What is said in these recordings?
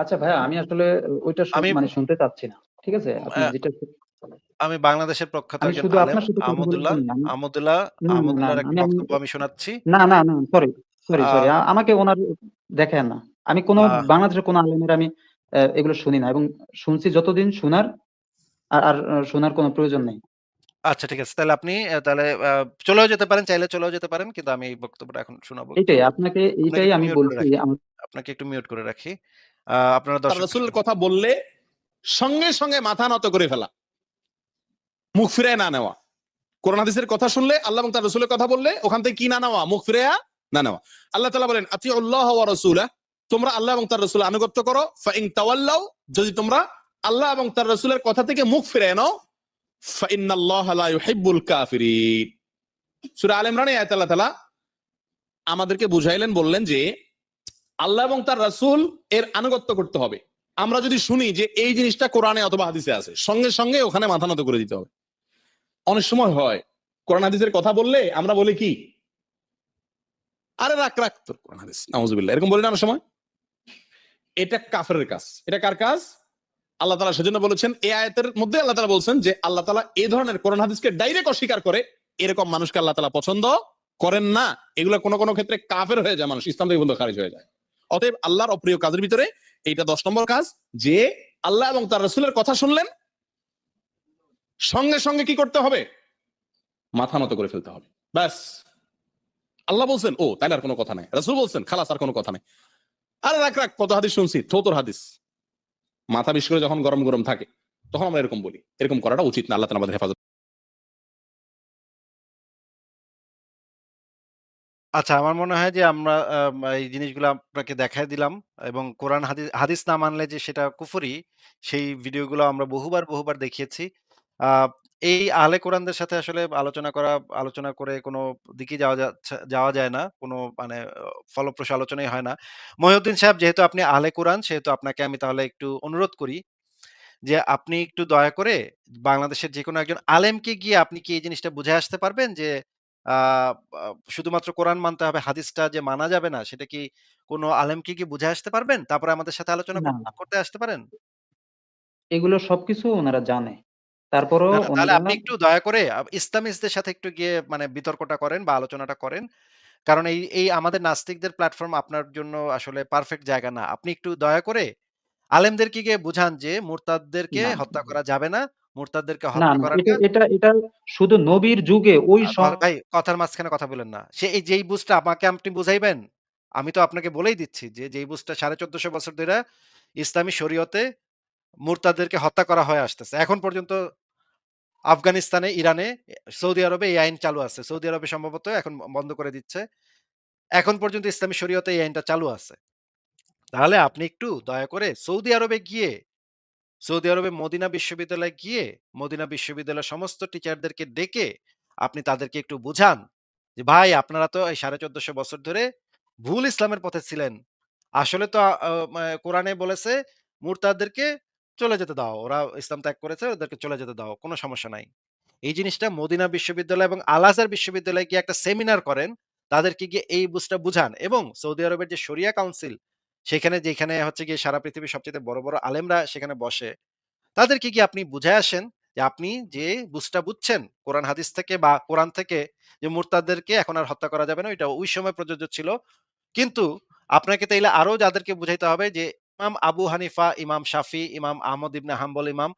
আচ্ছা ভাইয়া আমি আসলে ওইটা আমি মানে শুনতে চাচ্ছি না। ঠিক আছে? আপনি যেটা আমি বাংলাদেশের প্রখ্যাত একজন আলেম আপনার সাথে কথা বলে আমি না, না, না, একটা বক্তব্য আমি শোনাচ্ছি। না, না, না, সরি, সরি, সরি। আমাকে উনার দেখেন না। আমি কোন বাংলাদেশের কোন আলেমের আমি এগুলো শুনি না এবং শুনছি যতদিন শুনার আর আর শোনার কোন প্রয়োজন নেই। আচ্ছা ঠিক আছে। তাহলে আপনি তাহলে চলেও যেতে পারেন, চাইলে চলেও যেতে পারেন। কিন্তু আমি এই বক্তব্যটা এখন শোনাবো। এইটাই আপনাকে এটাই আমি বলছি আপনাকে একটু মিউট করে রাখি। আপনারা রাসূলের কথা বললে সঙ্গে, সঙ্গে মাথা নত করে ফেলা। মুখ ফিরায় না নেওয়া। কোরআন হাদিসের কথা শুনলে আল্লাহ এবং তার রাসূলের কথা বললে ওখান থেকে কি না নেওয়া? মুখ ফিরাইয়া না নেওয়া। আল্লাহ তাআলা বলেন, "আতিউল্লাহ ওয়া রাসূলা" তোমরা আল্লাহ এবং তার রাসূলের আনুগত্য করো। ফাইন তাওয়াল্লাও যদি তোমরা আল্লাহ এবং তার রাসূলের কথা থেকে মুখ ফিরে নাও, ফাইন্নাল্লাহা লা ইউহিব্বুল কাফিরিন। সূরা আলে ইমরানে আয়াত আল্লাহ তাআলা আমাদেরকে বুঝাইলেন বললেন যে আল্লাহ এবং তার রাসুল এর আনুগত্য করতে হবে। আমরা যদি শুনি যে এই জিনিসটা কোরআনে অথবা হাদিসে আছে, সঙ্গে, সঙ্গে ওখানে মাথা নত করে দিতে হবে। অনেক সময় হয় কোরআন হাদিসের কথা বললে আমরা বলি কি? আরে রাখ, রাখ তোর কোরআন হাদিস। নাউজুবিল্লাহ। এরকম বলি না অনেক সময়? এটা কাফের কাজ। এটা কার কাজ? আল্লাহ তালা সেজন্য বলেছেন এই আয়াতের মধ্যে আল্লাহ তালা বলছেন যে আল্লাহ তালা এই ধরনের কোরআন হাদিসকে ডাইরেক্ট অস্বীকার করে এরকম মানুষকে আল্লাহ তালা পছন্দ করেন না। এগুলো কোনো কোনো ক্ষেত্রে কাফের হয়ে যায় মানুষ। ইসলাম থেকে বন্ধু খারিজ হয়ে যায়। অতএব আল্লাহর অপ্রিয় কাজের ভিতরে এইটা ১০ নম্বর কাজ যে আল্লাহ এবং তার রসুলের কথা শুনলেন সঙ্গে, সঙ্গে কি করতে হবে? মাথা নত করে ফেলতে হবে। ব্যাস। আল্লাহ বলছেন, ও তাইলে আর কোনো কথা নাই। রাসূল বলছেন, খালাস আর কোনো কথা নাই। আরে রাখ, রাখ কত হাদিস শুনছি, থো তোর হাদিস। মাথা বিশেষ করে যখন গরম, গরম থাকে তখন আমরা এরকম বলি। এরকম করাটা উচিত না। আল্লাহ আমাদের হেফাজত আচ্ছা আমার মনে হয় যে আমরা আম এই জিনিসগুলো আপনাকে দেখায় দিলাম এবং কোরআন হাদি হাদিস না মানলে যে সেটা কুফরি, সেই ভিডিওগুলো আমরা বহুবার, বহুবার দেখিয়েছি। এই আহলে কোরআনদের সাথে আসলে আলোচনা করা আলোচনা করে কোন দিকে যাওয়া যাওয়া যায় না। কোন মানে ফলপ্রসূ আলোচনাই হয় না। মহিউদ্দিন সাহেব যেহেতু আপনি আহলে কোরআন সেহেতু আপনাকে আমি তাহলে একটু অনুরোধ করি যে আপনি একটু দয়া করে বাংলাদেশের যেকোনো একজন আলেমকে গিয়ে আপনি কি এই জিনিসটা বুঝায় আসতে পারবেন যে শুধুমাত্র কোরআন মানতে হবে, হাদিসটা যে মানা যাবে না সেটা কি কোন আলেমকে কি বুঝায় আসতে পারবেন? তারপরে আমাদের সাথে আলোচনা না, না। করতে আসতে পারেন? এগুলো সবকিছু উনারা জানে। তারপরেও না, না তাহলে আপনি একটু দয়া করে আ ইসলামিস্টদের সাথে একটু গিয়ে মানে বিতর্কটা করেন বা আলোচনাটা করেন। কারণ এই এই আমাদের নাস্তিকদের প্ল্যাটফর্ম আপনার জন্য আসলে পারফেক্ট জায়গা না। আপনি একটু দয়া করে আলেমদেরকে গিয়ে বুঝান যে মুরতাদদেরকে না, হত্যা করা যাবে না। মুরতাদদেরকে হত্যা না। করাটা এটা এটা শুধু নবীর যুগে ওই ভাই কথার মাঝখানে কথা বলেন না। সে এই যেই বুঝটা আমাকে আপনি বুঝাইবেন? আমি তো আপনাকে বলেই দিচ্ছি যে যেই বুঝটা ১৪৫০ বছর ধইরা ইসলামী শরীয়তে মুরতাদদেরকে হত্যা করা হয়ে আসতেছে। এখন পর্যন্ত আফগানিস্তানে, ইরানে, সৌদি আরবে এই আইন চালু আছে। সৌদি আরবে সম্ভবত এখন বন্ধ করে দিচ্ছে। এখন পর্যন্ত ইসলামী শরীয়তে এই আইনটা চালু আছে। তাহলে আপনি একটু দয়া করে সৌদি আরবে গিয়ে, সৌদি আরবে মদিনা বিশ্ববিদ্যালয়ে গিয়ে, মদিনা বিশ্ববিদ্যালয়ের সমস্ত টিচারদেরকে ডেকে আপনি তাদেরকে একটু বুঝান যে, "ভাই আপনারা তো এই ১৪৫০ বছর ধরে ভুল ইসলামের পথে ছিলেন। আসলে তো কোরআনে বলেছে মুরতাদদেরকে চলে যেতে দাও। ওরা ইসলাম ত্যাগ করেছে, ওদেরকে চলে যেতে দাও। কোনো সমস্যা নাই।" এই জিনিসটা মদিনা বিশ্ববিদ্যালয় এবং আল আজহার বিশ্ববিদ্যালয়ে গিয়ে একটা সেমিনার করেন। তাদেরকে গিয়ে এই বুঝটা বুঝান এবং সৌদি আরবের যে শরিয়া কাউন্সিল সেখানে যেখানে হচ্ছে গিয়ে সারা পৃথিবীর সবচাইতে বড়, বড় আলেমরা সেখানে বসে। তাদেরকে গিয়ে আপনি বুঝায় আসেন যে আপনি যে বুঝটা বুঝছেন কোরআন হাদিস থেকে বা কোরআন থেকে যে মুরতাদদেরকে এখন আর হত্যা করা যাবে না। ওইটা ওই সময় প্রযোজ্য ছিল। কিন্তু আপনাকে তাইলে আরও যাদেরকে বুঝাইতে হবে যে ইমাম আবু হানিফা, ইমাম শাফি, ইমাম আহমদ ইবনে হাম্বল ইমাম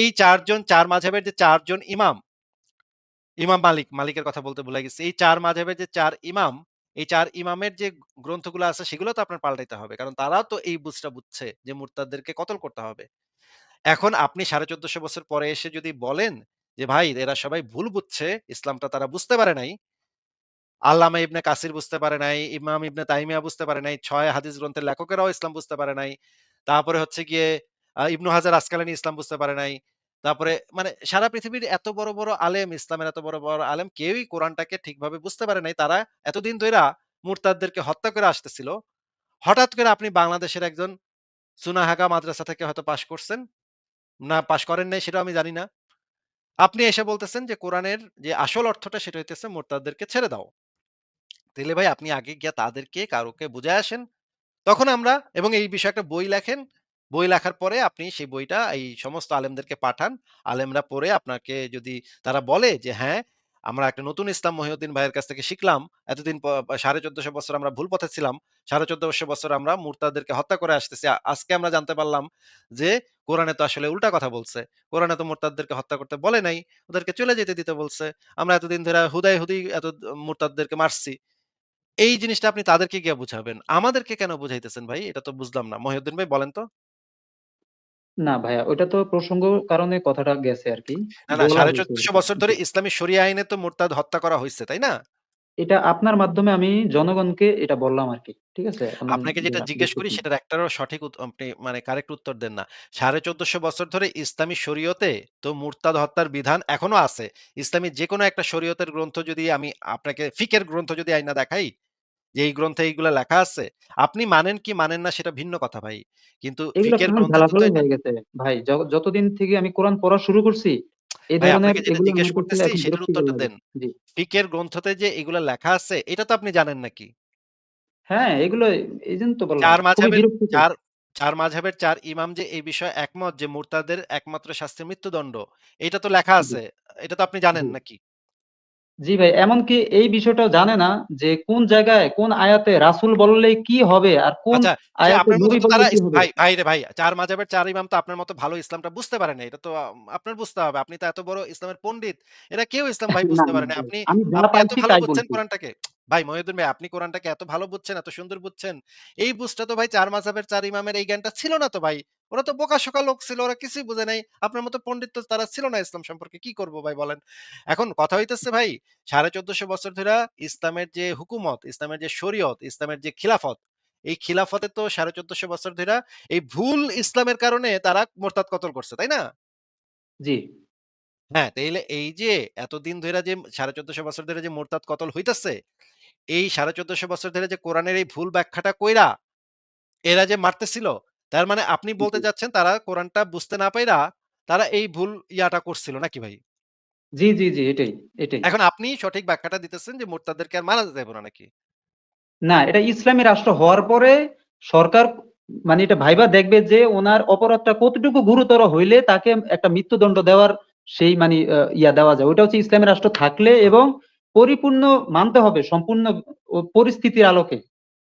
এই ৪ জন ৪ মাযহাবের যে চারজন ইমাম ইমাম মালিক, মালিকের কথা বলতে ভুলে গেছি। এই ৪ মাযহাবের যে চার ইমাম, এই ৪ ইমামের যে গ্রন্থগুলো আছে সেগুলো তো আপনার পাল্টাইতে হবে। কারণ তারাও তো এই বুঝটা বুঝছে যে মুরতাদদেরকে কতল করতে হবে। এখন আপনি ১৪৫০ বছর পরে এসে যদি বলেন যে, "ভাই এরা সবাই ভুল বুঝছে, ইসলামটা তারা বুঝতে পারে নাই।" আল্লামা ইবনে কাসির বুঝতে পারে নাই, ইমাম ইবনে তাইমিয়া বুঝতে পারে নাই, ছয় হাদিস গ্রন্থের লেখকেরাও ইসলাম বুঝতে পারে নাই। তারপরে হচ্ছে গিয়ে ইবনু হাজার আসকালানি ইসলাম বুঝতে পারে নাই। তারপরে মানে সারা পৃথিবীর এত বড়, বড় আলেম, ইসলামের এত বড়, বড় আলেম কেউই কোরআনটাকে ঠিকভাবে বুঝতে পারে নাই। তারা এতদিন ধইরা মুরতাদদেরকে হত্যা করে আসতেছিল। হঠাৎ করে আপনি বাংলাদেশের একজন সুনাহাগা মাদ্রাসা থেকে হয়তো পাস করছেন। না পাস করেন নাই সেটা আমি জানি না। আপনি এসে বলতেছেন যে কোরআনের যে আসল অর্থটা সেটা হইতেছে মুরতাদদেরকে ছেড়ে দাও। তাইলে ভাই আপনি আগে গিয়া তাদেরকে কারোকে বুঝে আসেন তখন আমরা এবং এই বিষয়ে একটা বই লেখেন। বই লেখার পরে আপনি সেই বইটা এই সমস্ত আলেমদেরকে পাঠান। আলেমরা পড়ে আপনাকে যদি তারা বলে যে, "হ্যাঁ, আমরা একটা নতুন ইসলাম মহিউদ্দিন ভাইয়ের কাছ থেকে শিখলাম। এতদিন প ১৪৫০ বছর আমরা ভুল পথে ছিলাম। ১৪৫০ বছর আমরা মুরতাদদেরকে হত্যা করে আসতেছি। আজকে আমরা জানতে পারলাম যে কোরআনে তো আসলে উল্টা কথা বলছে। কোরআনে তো মুরতাদদেরকে হত্যা করতে বলে নাই। ওদেরকে চলে যেতে দিতে বলছে। আমরা এতদিন ধরে হুদায় হুদি এত মুরতাদদেরকে মারছি।" এই জিনিসটা আপনি তাদেরকে গিয়ে বুঝাবেন। আমাদেরকে কেন বুঝাইতেছেন ভাই? এটা তো বুঝলাম না। মহিউদ্দিন ভাই বলেন তো? না ভাইয়া, ওইটা তো প্রসঙ্গ কারণে কথাটা গেছে আরকি। না, না বলা হইছে ১৪৫০ আরকি। বছর ধরে ইসলামী শরিয়া আইনে তো মুরতাদ হত্যা করা হইছে, তাই না? এটা আপনার মাধ্যমে আমি জনগণকে এটা বললাম আরকি। ঠিক আছে? আপনাকে যে যেটা আপনি জিজ্ঞেস করি। সেটার একটারও সঠিক উত আপনি মানে কারেক্ট উত্তর দেন না। ১৪৫০ বছর ধরে ইসলামী শরীয়তে তো মুরতাদ হত্যার বিধান এখনও আছে। ইসলামী যেকোনো একটা শরীয়তের গ্রন্থ যদি আমি আপনাকে ফিকের গ্রন্থ যদি আইনা দেখাই, যে এই গ্রন্থে এইগুলা লেখা আছে, আপনি মানেন কি মানেন না সেটা ভিন্ন কথা ভাই। কিন্তু ফিকের এটা হয়ে গেছে ভাই। যতদিন থেকে আমি কোরআন পড়া শুরু করছি, এই ধরনের জিজ্ঞেস করতেছি সেটার উত্তরটা। দেন। ফিকের গ্রন্থতে যে এগুলা লেখা আছে এটা তো আপনি জানেন নাকি? হ্যাঁ, এগুলো তো বললাম। ৪ খুবই মাযহাবের বিরক্তিকর। ৪ ৪ মাযহাবের ৪ ইমাম যে এই বিষয়ে একমত যে মুরতাদের একমাত্র শাস্তি মৃত্যুদণ্ড। এটা তো লেখা আছে। এটা তো আপনি জানেন নাকি? জি ভাই, এমনকি এই বিষয়টা জানে না যে কোন জায়গায় কোন আয়াতে রাসুল বললে কি হবে আর কোন আচ্ছা। ভাই, ভাই রে ভাই চার মাজাবের চার ইমাম তো আপনার মতো ভালো ইসলামটা বুঝতে পারে না এটা তো আপনার বুঝতে হবে। আপনি তো এত বড় ইসলামের পণ্ডিত। এরা কেউ ইসলাম ভাই বুঝতে পারে না আপনি এত ভালো বুঝছেন কোরআনটাকে। ভাই মহিউদ্দিন ভাই আপনি কোরআনটাকে এত ভালো বুঝছেন, এত সুন্দর বুঝছেন। এই বুঝটা তো ভাই ৪ মাযহাবের ৪ ইমামের এই জ্ঞানটা ছিল না তো ভাই। ওরা তো বোকা-শোকা লোক ছিল। ওরা কিছুই বুঝে নাই। আপনার মতো পণ্ডিত তো তারা ছিল না ইসলাম সম্পর্কে। কি করব ভাই বলেন? এখন কথা হইতেছে ভাই ১৪৫০ বছর ধইরা ইসলামের যে হুকুমত, ইসলামের যে শরীয়ত, ইসলামের যে খিলাফত, এই খিলাফতে তো ১৪৫০ বছর ধইরা এই ভুল ইসলামের কারণে তারা মোরতাদ কতল করছে, তাই না? জি, হ্যাঁ, তাইলে এই যে এতদিন ধরে যে ১৪৫০ বছর ধরে যে মোরতাদ কতল হইতাছে, এই ১৪৫০ বছর ধরে যে কোরআনের এই ভুল ব্যাখ্যাটা কইরা এরা যে মারতেছিল, তার মানে আপনি বলতে জি। চাচ্ছেন তারা কোরআনটা বুঝতে না পাইরা তারা এই ভুল ইয়াটা করছিল নাকি ভাই? জি, জি, জি, এটাই, এটাই। এখন আপনি সঠিক ব্যাখ্যাটা দিতেছেন যে মোরতাদদেরকে আর মারা যাইব না নাকি? না, এটা ইসলামী রাষ্ট্র হওয়ার পরে সরকার মানে এটা ভাইবা দেখবে যে ওনার অপরাধটা কতটুকু গুরুতর হইলে তাকে একটা মৃত্যুদণ্ড দেওয়ার সেই মানে ইয়া দেওয়া যায়। ওটা হচ্ছে ইসলামী রাষ্ট্র থাকলে এবং পরিপূর্ণ মানতে হবে সম্পূর্ণ পরিস্থিতির আলোকে।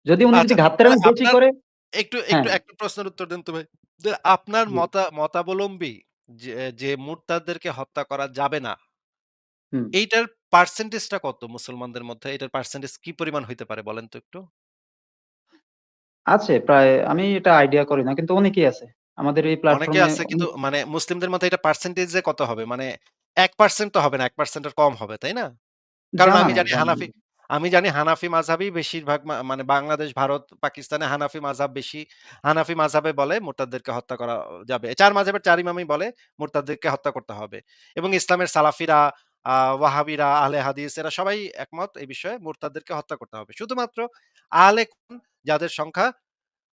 যদি উনি যদি আচ্ছা, তাহলে বেশি করে একটু, একটু হ্যাঁ, একটা প্রশ্নের উত্তর দেন তো ভাই। যে আপনার মতা মতাবলম্বী যে, মুরতাদদেরকে হত্যা করা যাবে না, এইটার পার্সেন্টেজটা কত মুসলমানদের মধ্যে? এটার পার্সেন্টেজ কি পরিমাণ হইতে পারে বলেন তো একটু? আছে প্রায় আমি এটা আইডিয়া করি না। কিন্তু অনেকেই আছে। আমাদের এই অনেকে প্ল্যাটফর্মে আছে কিন্তু মানে মুসলিমদের মধ্যে এটা পার্সেন্টেজ কত হবে? মানে 1% তো হবে না। 1% এর কম হবে, তাই না? কারণ আমি জানি হানাফি। আমি জানি হানাফি মাযহাবই বেশিরভাগ মা মানে বাংলাদেশ, ভারত, পাকিস্তানে হানাফি মাযহাব বেশি। হানাফি মাযহাবে বলে মুরতাদদেরকে হত্যা করা যাবে। ৪ মাযহাবের ৪ ইমামই বলে মুরতাদদেরকে হত্যা করতে হবে। এবং ইসলামের সালাফিরা, ওয়াহাবিরা, আহলে হাদিস এরা সবাই একমত এই বিষয়ে মুরতাদদেরকে হত্যা করতে হবে। শুধুমাত্র আহলে কুরআন যাদের সংখ্যা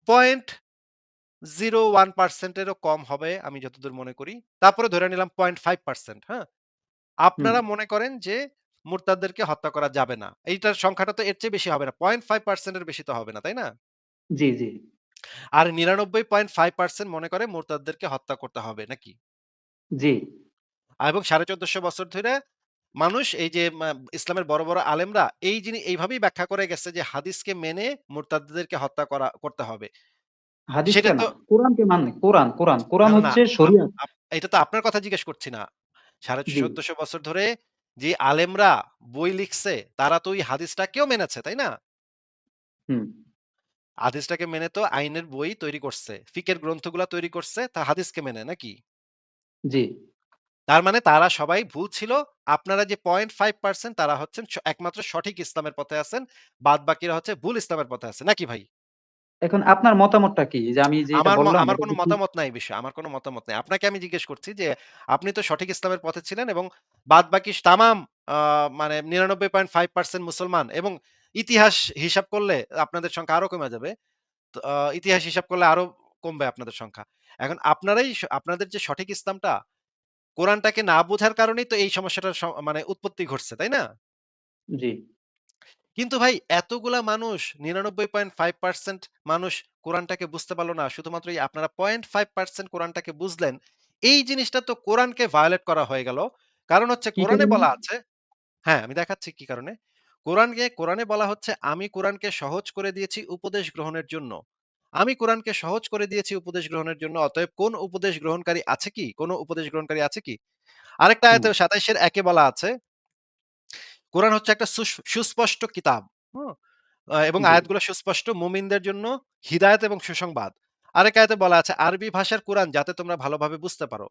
0.01% এরও কম হবে আমি যতদূর মনে করি। তারপরে ধরে নিলাম 0.5% হ্যাঁ? হুম, আপনারা মনে করেন যে মুরতাদদেরকে হত্যা করা যাবে না। এইটার সংখ্যাটা তো এর চেয়ে বেশি হবে না। 0.5% এর বেশি তো হবে না, তাই না? জি, জি, আর 99.5% মনে করে মুরতাদদেরকে হত্যা করতে হবে নাকি? জি। এবং ১৪৫০ বছর ধরে মানুষ এই যে ইসলামের বড়, বড় আলেমরা এই জিনি এইভাবেই ব্যাখ্যা করে গেছে যে হাদিসকে মেনে মুরতাদদেরকে হত্যা করা করতে হবে। সেটা তো কোরআনকে মানে কোরআন, কোরআন। কোরআন না, না হচ্ছে আপ এটা তো আপনার কথা জিজ্ঞেস করছি না। জি, ১৪৫০ বছর ধরে যে আলেমরা বই লিখছে তারা তো ওই হাদিসটাকেও মেনেছে, তাই না? হাদিসটাকে মেনে তো আইনের বই তৈরি করছে। ফিকের গ্রন্থগুলা তৈরি করছে তা হাদিসকে মেনে নাকি? জি। তার মানে তারা সবাই ভুল ছিল। আপনারা যে 0.5% তারা হচ্ছেন একমাত্র সঠিক ইসলামের পথে আছেন। বাদ বাকিরা হচ্ছে ভুল ইসলামের পথে আছে। নাকি ভাই? এখন আপনার মতামতটা কি? যে আমি যে আমার বললাম আমার কোন? মতামত নাই বিষয়ে। আমার কোন মতামত নাই। আপনাকে আমি জিজ্ঞেস করছি যে, আপনি তো সঠিক ইসলামের পথে ছিলেন এবং বাদবাকি স তামাম মানে 99.5% মুসলমান এবং ইতিহাস হিসাব করলে আপনাদের সংখ্যা আরও কমে যাবে। ইতিহাস হিসাব করলে আরও কমবে আপনাদের সংখ্যা। এখন আপনারাই আপনাদের যে সঠিক ইসলামটা, কোরআনটাকে না বোঝার কারণেই তো এই সমস্যাটার মানে উৎপত্তি ঘটছে, তাই না? জি, কিন্তু ভাই এতগুলা মানুষ 99.5% মানুষ কোরআনটাকে বুঝতে পারল না। শুধুমাত্র এই আপনারা 0.5% কোরআনটাকে বুঝলেন। এই জিনিসটা তো কোরআনকে ভায়োলেট করা হয়ে গেল। কারণ হচ্ছে কোরআনে বলা আছে হ্যাঁ, আমি দেখাচ্ছি কি কারণে। কোরআনকে কোরআনে বলা হচ্ছে, "আমি কোরআনকে সহজ করে দিয়েছি উপদেশ গ্রহণের জন্য। আমি কোরআনকে সহজ করে দিয়েছি উপদেশ গ্রহণের জন্য। অতএব কোন উপদেশ গ্রহণকারী আছে কি? কোন উপদেশ গ্রহণকারী আছে কি?" আরেকটা হুম, আয়াতে ২৭ এর ১ এ বলা আছে, কোরআন হচ্ছে একটা সুস সুস্পষ্ট কিতাব। এবং আয়াতগুলো সুস্পষ্ট মুমিনদের জন্য হৃদায়ত এবং সুসংবাদ। আরেক আয়াতে বলা আছে, "আরবি ভাষার কোরআন যাতে তোমরা ভালোভাবে বুঝতে পারো।"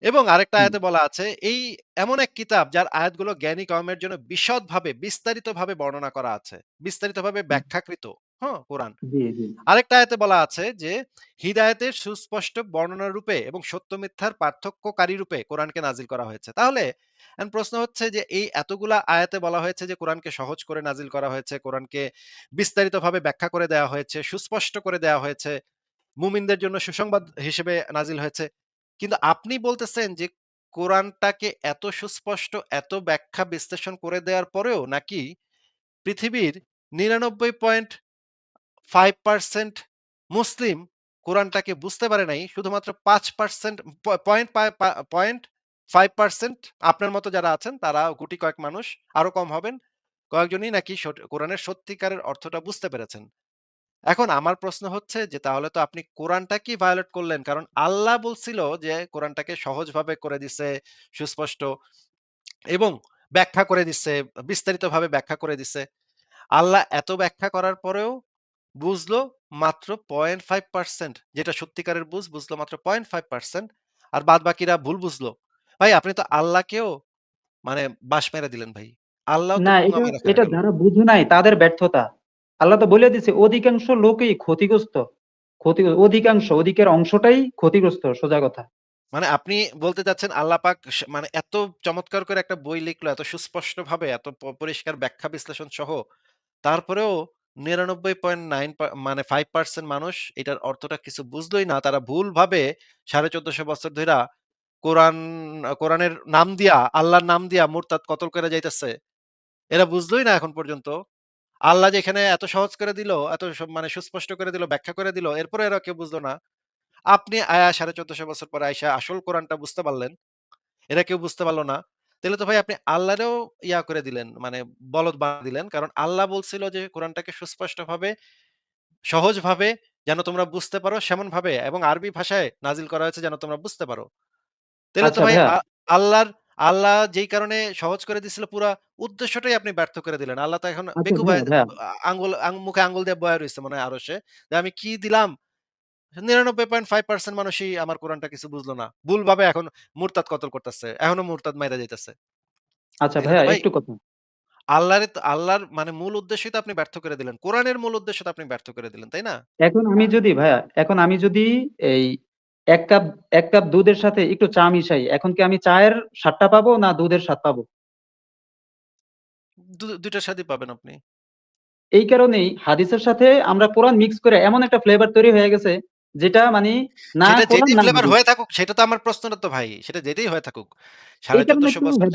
এবং আরেকটা আয়াতে বলা আছে, এই এমন এক কিতাব যার আয়াতগুলো জ্ঞানী কমের জন্য বিশদভাবে, বিস্তারিতভাবে বর্ণনা করা আছে। বিস্তারিতভাবে ভাবে ব্যাখ্যাকৃত, হ্যাঁ? কোরআন। আরেকটা আয়াতে বলা আছে যে, হিদায়াতের সুস্পষ্ট বর্ণনা রূপে এবং সত্য মিথ্যার পার্থক্যকারী রূপে কোরআনকে নাজিল করা হয়েছে। তাহলে প্রশ্ন হচ্ছে যে, এই এতগুলা আয়াতে বলা হয়েছে যে, কোরআনকে সহজ করে নাজিল করা হয়েছে, কোরআনকে বিস্তারিতভাবে ব্যাখ্যা করে দেওয়া হয়েছে, সুস্পষ্ট করে দেওয়া হয়েছে। মুমিনদের জন্য সুসংবাদ হিসেবে নাজিল হয়েছে। কিন্তু আপনি বলতেছেন যে কোরআনটাকে এত সুস্পষ্ট, এত ব্যাখ্যা বিশ্লেষণ করে দেওয়ার পরেও নাকি পৃথিবীর 99.5% মুসলিম কোরআনটাকে বুঝতে পারে নাই। শুধুমাত্র 5% পয়েন্ট পয়েন্ট 5% আপনার মতো যারা আছেন তারা গুটি কয়েক মানুষ, আরও কম হবেন। কয়েকজনই নাকি কোরআনের সত্যিকারের অর্থটা বুঝতে পেরেছেন। এখন আমার প্রশ্ন হচ্ছে যে তাহলে তো আপনি কোরআনটাকেই ভায়োলেট করলেন। কারণ আল্লাহ বলছিল যে কোরআনটাকে সহজভাবে করে দিছে, সুস্পষ্ট এবং ব্যাখ্যা করে দিছে, বিস্তারিতভাবে ব্যাখ্যা করে দিছে। আল্লাহ এত ব্যাখ্যা করার পরেও বুঝলো মাত্র 0.5% যেটা সত্যিকারের বুঝ, বুঝলো মাত্র 0.5% আর বাদবাকিরা ভুল বুঝলো। ভাই আপনি তো আল্লাহকেও মানে বাঁশ মেরে দিলেন ভাই। আল্লাহও তো না এটা। যারা বুঝে নাই তাদের ব্যর্থতা। আল্লাহ তো বলে দিছে অধিকাংশ লোকই ক্ষতিগ্রস্ত। ক্ষতি অধিকাংশ অধিকের অংশটাই ক্ষতিগ্রস্ত সোজা কথা। মানে আপনি বলতে চাচ্ছেন আল্লাহ পাক মানে এত চমৎকার করে একটা বই লিখলো, এত সুস্পষ্টভাবে, এত পরিষ্কার ব্যাখ্যা বিশ্লেষণ সহ, তারপরেও 99.9 পা মানে 5% মানুষ এটার অর্থটা কিছু বুঝলোই না। তারা ভুলভাবে 1450 বছর ধইরা কোরআন কোরআনের নাম দিয়া, আল্লাহর নাম দিয়া মুরতাদ কতল করে যাইতেছে। এরা বুঝলোই না এখন পর্যন্ত। আল্লাহ যেখানে এত সহজ করে দিল, এত মানে সুস্পষ্ট করে দিল, ব্যাখ্যা করে দিল, এরপরে এরা কেউ বুঝলো না। আপনি আয়া 1450 বছর পরে আইসা আসল কোরআনটা বুঝতে পারলেন। এরা কেউ বুঝতে পারল না। তাইলে তো ভাই আপনি আল্লাহরেও ইয়া করে দিলেন, মানে বলদ বানায় দিলেন। কারণ আল্লাহ বলছিল যে কোরআনটাকে সুস্পষ্টভাবে, সহজভাবে যেন তোমরা বুঝতে পারো সেমনভাবে এবং আরবি ভাষায় নাজিল করা হয়েছে যেন তোমরা বুঝতে পারো। তাহলে তো আচ্ছা ভাই আল্লাহর আল্লাহ যেই কারণে সহজ করে দিছিল পুরা উদ্দেশ্যটাই আপনি ব্যর্থ করে দিলেন। আল্লাহ তো এখন আচ্ছা বেকুব আঙ্গুল মুখে আঙ্গুল দিয়ে বয়া রয়েছে মনে হয় আরশে। যে আমি কি দিলাম 99.5% মানুষই আমার কোরআনটা কিছু বুঝলো না। ভুলভাবে এখন মুরতাদ কতল করতেছে। এখনও মুরতাদ মাইরা যাইতেছে। আচ্ছা ভাইয়া একটু কথা। আল্লাহরে আল্লাহর মানে মূল উদ্দেশ্যই তো আপনি ব্যর্থ করে দিলেন। কোরআনের মূল উদ্দেশ্য তো আপনি ব্যর্থ করে দিলেন, তাই না? এখন আমি যদি ভাইয়া এখন আমি যদি এই ১ কাপ ১ কাপ দুধের সাথে একটু চা মিশাই, এখন কি আমি চায়ের স্বাদটা পাবো না দুধের স্বাদ পাবো? দু ২ স্বাদই পাবেন আপনি। এই কারণেই হাদিসের সাথে আমরা কোরআন মিক্স করে এমন একটা ফ্লেভার তৈরি হয়ে গেছে যেটা মানি না সেটা ফ্লেভার হয়ে থাকুক সেটা তো আমার প্রশ্ন না তো ভাই। সেটা যেটাই হয়ে থাকুক। কারণে ১৪৫০ বছর।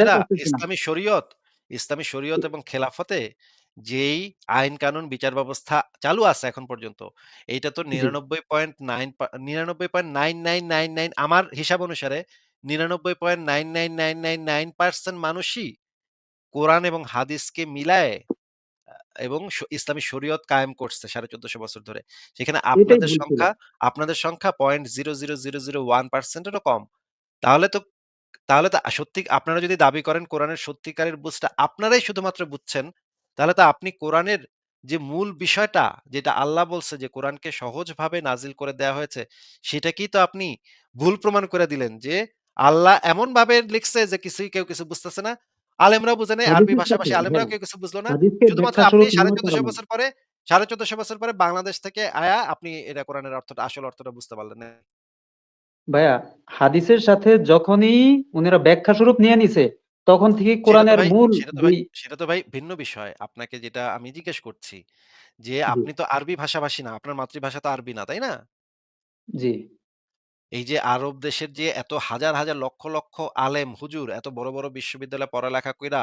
ইসলামী শরীয়ত, ইসলামী শরীয়ত এবং খেলাফতে যেই আইন কানুন বিচার ব্যবস্থা চালু আছে এখন পর্যন্ত, এইটা তো জি। ৯৯.৯ পা ৯৯.9999 আমার হিসাব অনুসারে ৯৯.99999% মানুষই কোরআন এবং হাদিসকে মিলায়ে এবং ইসলামী শরীয়ত কায়েম করছে ১৪৫০ বছর ধরে। সেখানে আপনাদের। সংখ্যা আপনাদের সংখ্যা 0.00001% এরও কম। তাহলে তো তাহলে তো সত্যি আপনারা যদি দাবি করেন কোরআনের সত্যিকারের বুঝটা আপনারাই শুধুমাত্র বুঝছেন, তাহলে তো আপনি কোরআনের যে মূল বিষয়টা যেটা আল্লাহ বলছে যে কোরআনকে সহজভাবে নাজিল করে দেয়া হয়েছে, সেটাকেই তো আপনি ভুল প্রমাণ করে দিলেন যে আল্লাহ এমন ভাবে লিখছে যে কিছুই কেউ কিছু বুঝতেছে না। আলেমরাও বুঝে নাই, আরবি ভাষাভাষী হ্যাঁ, আলেমরাও কেউ কিছু বুঝলো না। শুধুমাত্র আপনি ১৪৫০ লাগে। বছর পরে ১৪৫০ বছর পরে বাংলাদেশ থেকে আয়া আপনি এটা কোরআনের অর্থটা আসল অর্থটা বুঝতে পারলেন না। ভাইয়া হাদিসের সাথে যখনই উনারা ব্যাখ্যা স্বরূপ নিয়ে নিছে, তখন থেকে কোরআনের মূল সেটা তো ভাই ২ সেটা তো ভাই ভিন্ন বিষয়। আপনাকে যেটা আমি জিজ্ঞেস করছি যে, আপনি তো আরবি ভাষাভাষী না। আপনার মাতৃভাষা তো আরবি না, তাই না? জি, এই যে আরব দেশের যে এত হাজার, হাজার লক্ষ, লক্ষ আলেম, হুজুর এত বড়, বড় বিশ্ববিদ্যালয়ে পড়ালেখা কইরা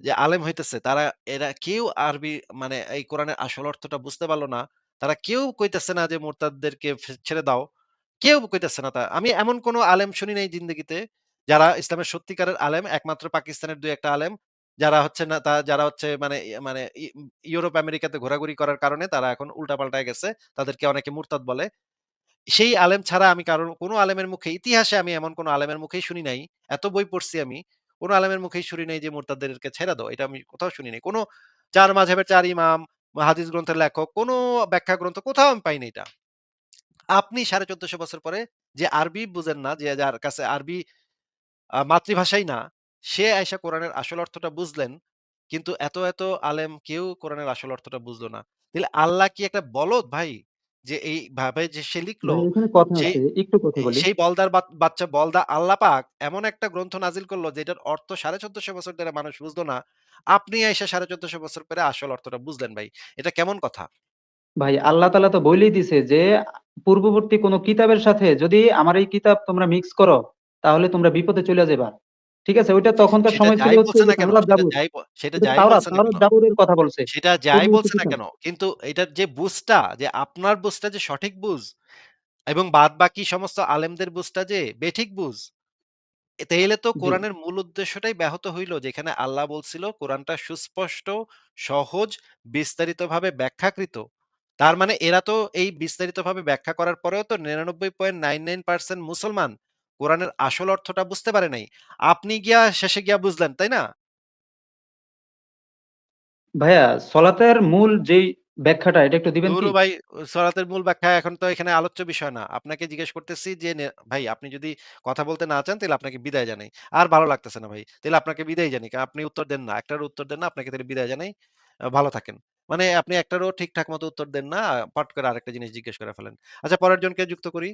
যে আলেম হইতেছে তারা এরা কেউ আরবি মানে এই কোরআনের আসল অর্থটা বুঝতে পারল না। তারা কেউ কইতেছে না যে মুরতাদদেরকে ছেড়ে দাও। কেউ কইতেছে না তা। আমি এমন কোন আলেম শুনি নাই জিন্দেগিতে যারা ইসলামের সত্যিকারের আলেম একমাত্র পাকিস্তানের দুই একটা আলেম যারা হচ্ছে না তা যারা হচ্ছে মানে মানে ইউরোপ আমেরিকাতে ঘোরাঘুরি করার কারণে তারা এখন উল্টা-পাল্টায় গেছে। তাদেরকে অনেকে মুরতাদ বলে। সেই আলেম ছাড়া আমি কারোর কোন আলেমের মুখে ইতিহাসে আমি এমন কোন আলেমের মুখেই শুনি নাই। এত বই পড়ছি আমি। কোন আলেমের মুখেই শুনি নাই যে মুরতাদদেরকে ছেড়ে দাও। এটা আমি কোথাও শুনি নাই। কোন ৪ মাযহাবের ৪ ইমাম, হাদিস গ্রন্থের লেখক কোন ব্যাখ্যা গ্রন্থ কোথাও আমি পাই নাই এটা। আপনি ১৪৫০ বছর পরে যে আরবি বুঝেন না, যে যার কাছে আরবি মাতৃভাষাই না, সে আইসা কোরআনের আসল অর্থটা বুঝলেন। কিন্তু এত, এত আলেম কেউ কোরআনের আসল অর্থটা বুঝলো না। তাইলে আল্লাহ কি একটা বলদ ভাই? যে এইভাবে যে সে লিখলো, এখানে কথা আছে, একটু কথা বলি। সেই বলদার বাচ বাচ্চা বলদা আল্লাহ পাক এমন একটা গ্রন্থ নাজিল করল যেটার অর্থ ১৪৫০ বছর ধরে মানুষ বুঝলো না। আপনি আইসা ১৪৫০ বছর পরে আসল অর্থটা বুঝলেন ভাই। এটা কেমন কথা? ভাই আল্লাহ তাআলা তো বইলেই দিছে যে পূর্ববর্তী কোন কিতাবের সাথে যদি আমার এই কিতাব তোমরা মিক্স করো, তাহলে তোমরা বিপদে চইলা যাইবা। ঠিক আছে? ওইটা তখনকার সেটা সময় ছিল হচ্ছে সেটা যাই? জাবুরের কথা বলছে। সেটা যাই বলছে না কেন? কিন্তু এটার যে বুঝটা যে আপনার বুঝটা যে সঠিক বুঝ এবং বাদবাকি সমস্ত আলেমদের বুঝটা যে বেঠিক বুঝ। এ তাইলে তো কোরআনের মূল উদ্দেশ্যটাই ব্যাহত হইল। যেখানে আল্লাহ বলছিল কোরআনটা সুস্পষ্ট, সহজ, বিস্তারিতভাবে ব্যাখ্যাকৃত। তার মানে এরা তো এই বিস্তারিতভাবে ব্যাখ্যা করার পরেও তো 99.99% মুসলমান কোরআনের আসল অর্থটা বুঝতে পারে নাই। আপনি গিয়া শেষে গিয়া বুঝলেন, তাই না? ভাইয়া সলাতের মূল যেই ব্যাখ্যাটা এটা একটু দিবেন কি? ভাই সলাতের মূল ব্যাখ্যা এখন তো এখানে আলোচ্য বিষয় না। আপনাকে জিজ্ঞেস করতেছি যে ভাই আপনি যদি কথা বলতে না চান তাইলে আপনাকে বিদায় জানাই। আর ভালো লাগতেছে না ভাই। তাইলে আপনাকে বিদায় জানাই। কারণ আপনি উত্তর দেন না। একটারও উত্তর দেন না। আপনাকে তাহলে বিদায় জানাই। ভালো থাকেন। মানে আপনি একটারও ঠিকঠাক মতো উত্তর দেন না। পট করে আরেকটা জিনিস জিজ্ঞেস করে ফেলেন। আচ্ছা পরের জনকে যুক্ত করি।